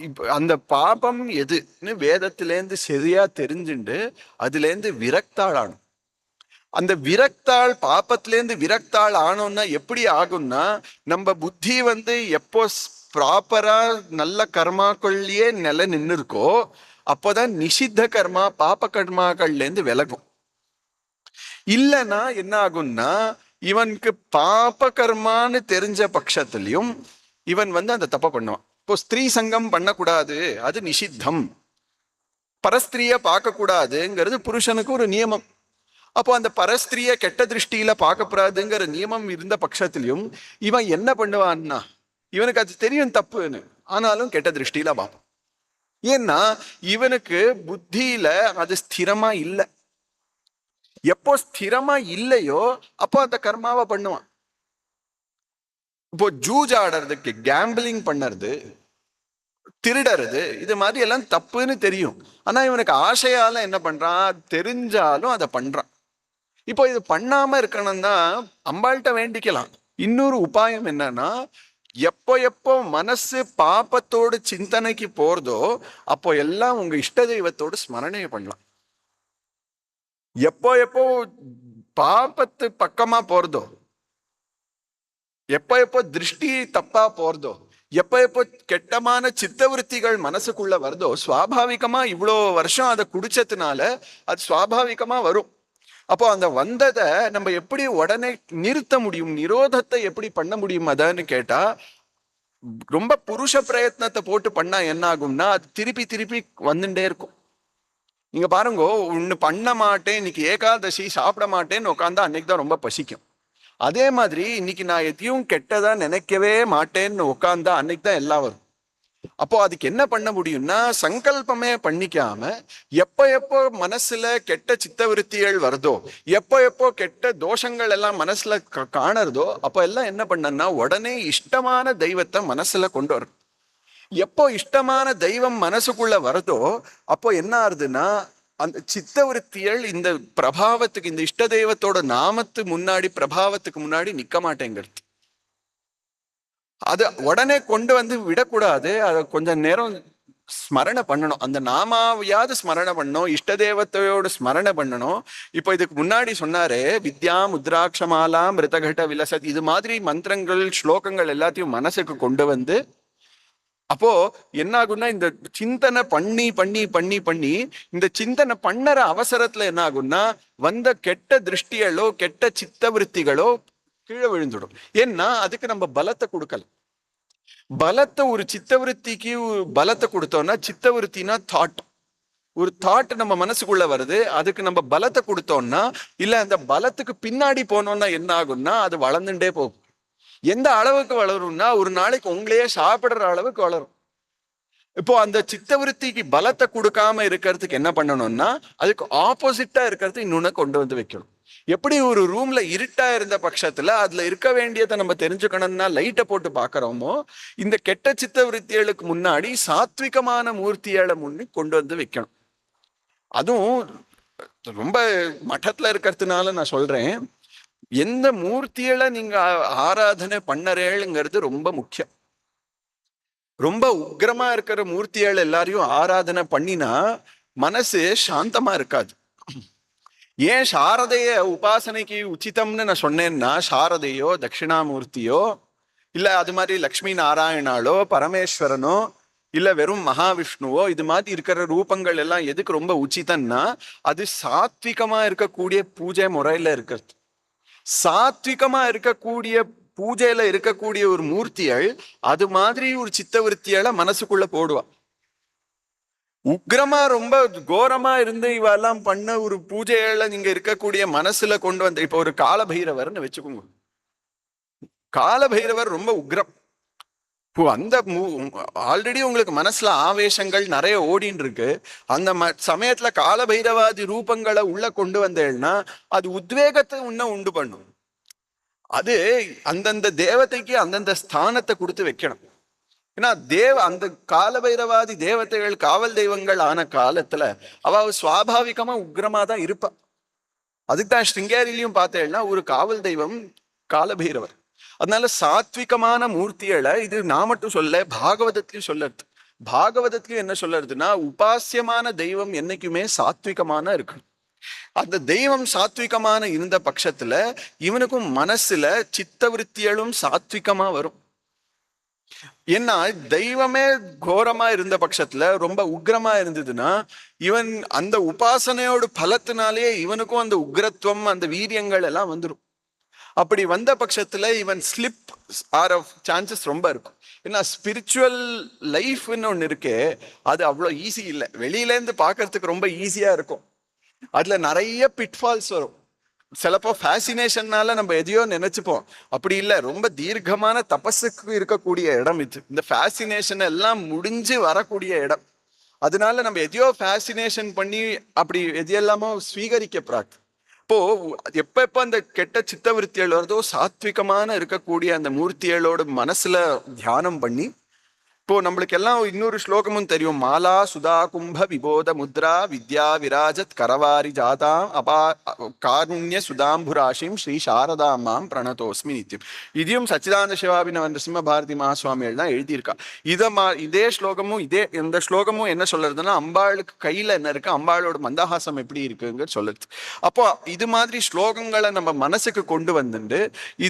இப்ப அந்த பாபம் எதுன்னு வேதத்திலேருந்து சரியா தெரிஞ்சுண்டு அதுலேருந்து விரக்தாள் ஆனும் அந்த விரக்தாள் பாப்பத்திலேருந்து விரக்தாள் ஆனோம்னா எப்படி ஆகும்னா நம்ம புத்தி வந்து எப்போ ப்ராப்பரா நல்ல கர்மாக்கள்லயே நில நின்று இருக்கோ அப்போதான் நிஷித்த கர்மா பாப கர்மாக்கள்லேருந்து விலகும். இல்லைன்னா என்ன ஆகும்னா இவனுக்கு பாப கர்மான்னு தெரிஞ்ச பட்சத்துலையும் இவன் வந்து அந்த தப்பை பண்ணுவான். இப்போ ஸ்திரீ சங்கம் பண்ணக்கூடாது அது நிஷித்தம். பரஸ்திரியை பார்க்கக்கூடாதுங்கிறது புருஷனுக்கு ஒரு நியமம். அப்போ அந்த பரஸ்திரிய கெட்ட திருஷ்டியில பார்க்கக்கூடாதுங்கிற நியமம் இருந்த பட்சத்திலையும் இவன் என்ன பண்ணுவான்னா இவனுக்கு அது தெரியும் தப்புன்னு. ஆனாலும் கெட்ட திருஷ்டியில பார்ப்பான். ஏன்னா இவனுக்கு புத்தியில அது ஸ்திரமா இல்லை. எப்போ ஸ்திரமா இல்லையோ அப்போ அந்த கர்மாவை பண்ணுவான். இப்போ ஜூஜ் ஆடுறதுக்கு கேம்பிளிங் பண்ணுறது திருடறது இது மாதிரி எல்லாம் தப்புன்னு தெரியும். ஆனால் இவனுக்கு ஆசையால என்ன பண்ணுறான் தெரிஞ்சாலும் அதை பண்ணுறான் இப்போ இது பண்ணாமல் இருக்கணும்னா அம்பாள்கிட்ட வேண்டிக்கலாம். இன்னொரு உபாயம் என்னன்னா எப்போ எப்போ மனசு பாப்பத்தோடு சிந்தனைக்கு போறதோ அப்போ எல்லாம் உங்க இஷ்ட தெய்வத்தோடு ஸ்மரணையை பண்ணலாம். எப்போ எப்போ பாப்பத்து பக்கமா போறதோ எப்போ எப்போ திருஷ்டி தப்பா போறதோ எப்போ எப்போ கெட்டமான சித்தவருத்திகள் மனசுக்குள்ள வருதோ சுவாபாவிகமா இவ்வளோ வருஷம் அதை குடிச்சதுனால அது சுவாபாவிகமா வரும். அப்போ அந்த வந்ததை நம்ம எப்படி உடனே நிறுத்த முடியும் நிரோதத்தை எப்படி பண்ண முடியும் அதான்னு கேட்டா ரொம்ப புருஷ பிரயத்னத்தை போட்டு பண்ணா என்ன ஆகும்னா அது திருப்பி திருப்பி வந்துட்டே இருக்கும். நீங்க பாருங்க ஒன்று பண்ண மாட்டேன் இன்னைக்கு ஏகாதசி சாப்பிட மாட்டேன்னு உட்காந்தா அன்னைக்கு தான் ரொம்ப பசிக்கும். அதே மாதிரி இன்னைக்கு நான் எதையும் கெட்டதா நினைக்கவே மாட்டேன்னு உட்காந்தா அன்னைக்கு தான் எல்லாம் வரும். அப்போ அதுக்கு என்ன பண்ண முடியும்னா சங்கல்பமே பண்ணிக்காம எப்போ எப்போ மனசுல கெட்ட சித்தவிருத்திகள் வருதோ எப்போ எப்போ கெட்ட தோஷங்கள் எல்லாம் மனசுல காணறதோ அப்போ எல்லாம் என்ன பண்ணனா உடனே இஷ்டமான தெய்வத்தை மனசுல கொண்டு வரும் எப்போ இஷ்டமான தெய்வம் மனசுக்குள்ள வருதோ அப்போ என்ன ஆறுதுன்னா அந்த சித்தவருத்திகள் இந்த பிரபாவத்துக்கு இந்த இஷ்ட தெய்வத்தோட நாமத்து முன்னாடி பிரபாவத்துக்கு முன்னாடி நிக்க மாட்டேங்கிறது. அது உடனே கொண்டு வந்து விடக்கூடாது. அதை கொஞ்சம் நேரம் ஸ்மரணை பண்ணணும். அந்த நாமாவையாவது ஸ்மரணை பண்ணணும். இஷ்ட தேவத்தையோட ஸ்மரணை பண்ணணும். இப்போ இதுக்கு முன்னாடி சொன்னாரு வித்யா முத்ராட்சமாலா மிருதகட்ட விலசத். இது மாதிரி மந்திரங்கள் ஸ்லோகங்கள் எல்லாத்தையும் மனசுக்கு கொண்டு வந்து அப்போ என்ன ஆகும்னா இந்த சிந்தனை பண்ணி பண்ணி பண்ணி பண்ணி இந்த சிந்தனை பண்ணற அவசரத்துல என்ன ஆகும்னா வந்த கெட்ட திருஷ்டிகளோ கெட்ட சித்தவருத்திகளோ கீழே விழுந்துடும். ஏன்னா அதுக்கு நம்ம பலத்தை கொடுக்கல. பலத்தை ஒரு சித்தவருத்திக்கு பலத்தை கொடுத்தோம்னா சித்தவருத்தினா தாட் ஒரு தாட் நம்ம மனசுக்குள்ள வருது அதுக்கு நம்ம பலத்தை கொடுத்தோம்னா இல்ல அந்த பலத்துக்கு பின்னாடி போனோம்னா என்ன ஆகும்னா அது வளர்ந்துட்டே போகும். எந்த அளவுக்கு வளரும்னா ஒரு நாளைக்கு உங்களையே சாப்பிடுற அளவுக்கு வளரும். இப்போ அந்த சித்தவருத்திக்கு பலத்தை கொடுக்காம இருக்கிறதுக்கு என்ன பண்ணணும்னா அதுக்கு ஆப்போசிட்டா இருக்கிறது இன்னொன்னு கொண்டு வந்து வைக்கணும். எப்படி ஒரு ரூம்ல இருட்டா இருந்த பட்சத்துல அதுல இருக்க வேண்டியதை நம்ம தெரிஞ்சுக்கணும்னா லைட்டை போட்டு பாக்குறோமோ இந்த கெட்ட சித்தவருத்திகளுக்கு முன்னாடி சாத்விகமான மூர்த்திகளை முன்னே கொண்டு வந்து வைக்கணும். அதுவும் ரொம்ப மட்டத்துல இருக்கிறதுனால நான் சொல்றேன். எந்த மூர்த்திகளை நீங்க ஆராதனை பண்ணறேங்கிறது ரொம்ப முக்கியம். ரொம்ப உக்கிரமா இருக்கிற மூர்த்திகள் எல்லாரையும் ஆராதனை பண்ணினா மனசு சாந்தமா இருக்காது. ஏன் சாரதைய உபாசனைக்கு உச்சிதம்னு நான் சொன்னேன்னா சாரதையோ தட்சிணாமூர்த்தியோ இல்ல அது மாதிரி லக்ஷ்மி நாராயணாலோ பரமேஸ்வரனோ இல்ல வெறும் மகாவிஷ்ணுவோ இது மாதிரி இருக்கிற ரூபங்கள் எல்லாம் எதுக்கு ரொம்ப உச்சிதம்னா அது சாத்விகமா இருக்கக்கூடிய பூஜை முறையில இருக்கிறது. சாத்விகமா இருக்கக்கூடிய பூஜையில இருக்கக்கூடிய ஒரு மூர்த்திகள் அது மாதிரி ஒரு சித்தவருத்திகளை மனசுக்குள்ள போடுவா. உக்ரமா ரொம்ப கோரமா இருந்து இவெல்லாம் பண்ண ஒரு பூஜைகளை நீங்க இருக்கக்கூடிய மனசுல கொண்டு வந்த இப்ப ஒரு காலபைரவர்னு வச்சுக்கோங்க. காலபைரவர் ரொம்ப உக்ரம். இப்போ அந்த ஆல்ரெடி உங்களுக்கு மனசுல ஆவேசங்கள் நிறைய ஓடின்னு இருக்கு அந்த ம சமயத்துல காலபைரவாதி ரூபங்களை உள்ள கொண்டு வந்தேன்னா அது உத்வேகத்தை உன்ன உண்டு பண்ணும். அது அந்தந்த தேவதைக்கு அந்தந்த ஸ்தானத்தை கொடுத்து வைக்கணும். ஏன்னா தேவ அந்த காலபைரவாதி தேவதைகள் காவல் தெய்வங்கள் ஆன காலத்துல அவ சுவாபாவிகமா உக்ரமா தான் இருப்பா. அதுக்கு தான் ஸ்ருங்கேரிலையும் பார்த்தேன்னா ஒரு காவல் தெய்வம் காலபைரவர். அதனால சாத்விகமான மூர்த்திகளை இது நான் மட்டும் சொல்ல பாகவதத்திலையும் சொல்லறது. பாகவதத்துக்கு என்ன சொல்லுறதுன்னா உபாசியமான தெய்வம் என்னைக்குமே சாத்விகமான இருக்கணும். அந்த தெய்வம் சாத்விகமான இருந்த பட்சத்துல இவனுக்கும் மனசுல சித்த விருத்திகளும் சாத்விகமா வரும். ஏன்னா தெய்வமே கோரமா இருந்த பட்சத்துல ரொம்ப உக்ரமா இருந்ததுன்னா இவன் அந்த உபாசனையோட பலத்தினாலேயே இவனுக்கும் அந்த உக்ரத்துவம் அந்த வீரியங்கள் எல்லாம் வந்துடும் அப்படி வந்த பட்சத்தில் இவன் ஸ்லிப் ஆர் ஆஃப் சான்சஸ் ரொம்ப இருக்கும். ஏன்னா ஸ்பிரிச்சுவல் லைஃப்னு ஒன்று இருக்கு அது அவ்வளோ ஈஸி இல்லை. வெளியிலேருந்து பார்க்கறதுக்கு ரொம்ப ஈஸியாக இருக்கும். அதில் நிறைய பிட்ஃபால்ஸ் வரும். சிலப்போ ஃபேசினேஷன்னால நம்ம எதையோ நினைச்சுப்போம். அப்படி இல்லை ரொம்ப தீர்க்கமான தபஸுக்கு இருக்கக்கூடிய இடம் இது. இந்த ஃபேசினேஷன் எல்லாம் முடிஞ்சு வரக்கூடிய இடம். அதனால நம்ம எதையோ ஃபேசினேஷன் பண்ணி அப்படி எதையெல்லாமோ ஸ்வீகரிக்க பிராக் இப்போ எப்ப அந்த கெட்ட சித்தவிருத்திகள் வருதோ சாத்விகமான இருக்கக்கூடிய அந்த மூர்த்திகளோட மனசுல தியானம் பண்ணி இப்போ நம்மளுக்கு எல்லாம் இன்னொரு ஸ்லோகமும் தெரியும். மாலா சுதா கும்ப விபோத முத்ரா வித்யா விராஜத் கரவாரி ஜாதாம் அபா காருண்ய சுதாம்புராஷிம் ஸ்ரீ சாரதாமாம் பிரணதோஸ்மி நித்தியம் இதையும் சச்சிதானந்த சிவாபினவ சிம்ம பாரதி மகாசுவாமிகள் தான் எழுதியிருக்கா. இதை மா இதே ஸ்லோகமும் இதே இந்த ஸ்லோகமும் என்ன சொல்றதுன்னா அம்பாளுக்கு கையில என்ன இருக்கு? அம்பாளோட மந்தஹாசம் எப்படி இருக்குங்க சொல்லுது. அப்போ இது மாதிரி ஸ்லோகங்களை நம்ம மனசுக்கு கொண்டு வந்துட்டு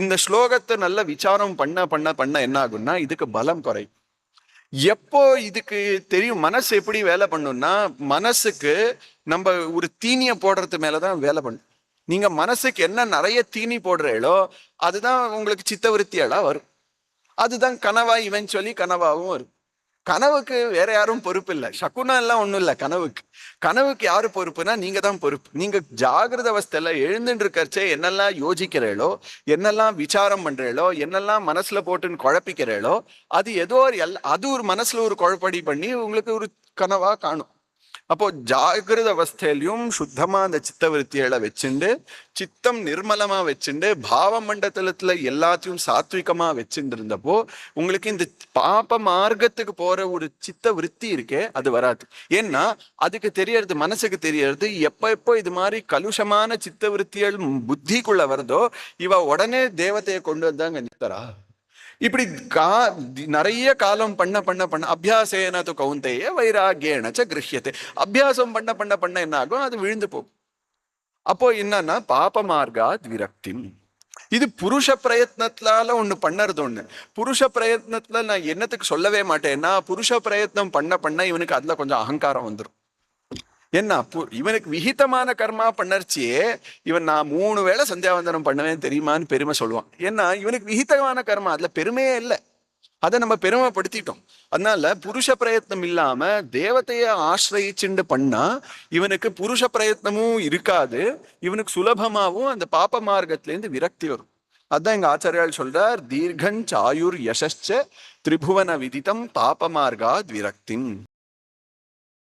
இந்த ஸ்லோகத்தை நல்ல விசாரம் பண்ண பண்ண பண்ண என்ன ஆகும்னா இதுக்கு பலம் குறையும். எப்போ இதுக்கு தெரியும்? மனசு எப்படி வேலை பண்ணும்னா மனசுக்கு நம்ம ஒரு தீனியை போடுறது மேலதான் வேலை பண்ணும். நீங்க மனசுக்கு என்ன நிறைய தீனி போடுறீங்களோ அதுதான் உங்களுக்கு சித்தவருத்தியெல்லாம் வரும். அதுதான் கனவா இவன் சொல்லி கனவாகவும் வரும். கனவுக்கு வேற யாரும் பொறுப்பு இல்லை. சகுனா எல்லாம் ஒன்றும் இல்லை கனவுக்கு. கனவுக்கு யாரு பொறுப்புனா நீங்க தான் பொறுப்பு. நீங்க ஜாகிரத அவஸ்தையில எழுந்துட்டு இருக்கிறச்சே என்னெல்லாம் யோசிக்கிறீளோ என்னெல்லாம் விசாரம் பண்றீளோ என்னெல்லாம் மனசுல போட்டுன்னு குழப்பிக்கிறீளோ அது ஏதோ ஒரு எல் அது ஒரு மனசுல ஒரு குழப்படி பண்ணி உங்களுக்கு ஒரு கனவா காணும். அப்போ ஜாகிரத அவஸ்தையிலையும் சுத்தமா அந்த சித்தவருத்திகளை வச்சுண்டு சித்தம் நிர்மலமா வச்சுண்டு பாவ மண்டலத்துல எல்லாத்தையும் சாத்விகமா வச்சுட்டு இருந்தப்போ உங்களுக்கு இந்த பாப மார்க்கத்துக்கு போற ஒரு சித்த விருத்தி இருக்கே அது வராது. ஏன்னா அதுக்கு தெரியறது மனசுக்கு தெரியறது எப்ப எப்போ இது மாதிரி கலுஷமான சித்த விருத்திகள் புத்திக்குள்ள வருதோ இவ உடனே தேவதையை கொண்டு வந்தாங்க நித்தரா. இப்படி கா நிறைய காலம் பண்ண பண்ண பண்ண அபியாசேன து கவுந்தைய வைராகியன ச கிரஹியத்தை அபியாசம் பண்ண பண்ண பண்ண என்ன ஆகும்? அது விழுந்து போகும். அப்போ என்னன்னா பாப மார்கா விரக்தி இது புருஷ பிரயத்னத்தால ஒண்ணு பண்ணறது ஒண்ணு. புருஷ பிரயத்னத்துல நான் என்னத்துக்கு சொல்லவே மாட்டேன்னா புருஷ பிரயத்னம் பண்ண பண்ண இவனுக்கு அதுல கொஞ்சம் அகங்காரம் வந்துடும் என்ன பு- இவனுக்கு விகிதமான கர்மா பண்ணர்ச்சியே இவன் நான் மூணு வேளை சந்தியாவந்தனம் பண்ணுவேன் தெரியுமான்னு பெருமை சொல்லுவான். ஏன்னா இவனுக்கு விகிதமான கர்மா அதுல பெருமையே இல்லை. அதை நம்ம பெருமைப்படுத்திட்டோம். அதனால புருஷ பிரயத்னம் இல்லாம தேவத்தையை ஆசிரயிச்சுண்டு பண்ணா இவனுக்கு புருஷ பிரயத்னமும் இருக்காது இவனுக்கு சுலபமாகவும் அந்த பாப மார்க்கத்திலேருந்து விரக்தி வரும். அதான் எங்க ஆச்சாரியால் சொல்றார் தீர்கன் சாயுர் யசஸ்ச திரிபுவன விதித்தம் பாப மார்காத் விரக்தின்.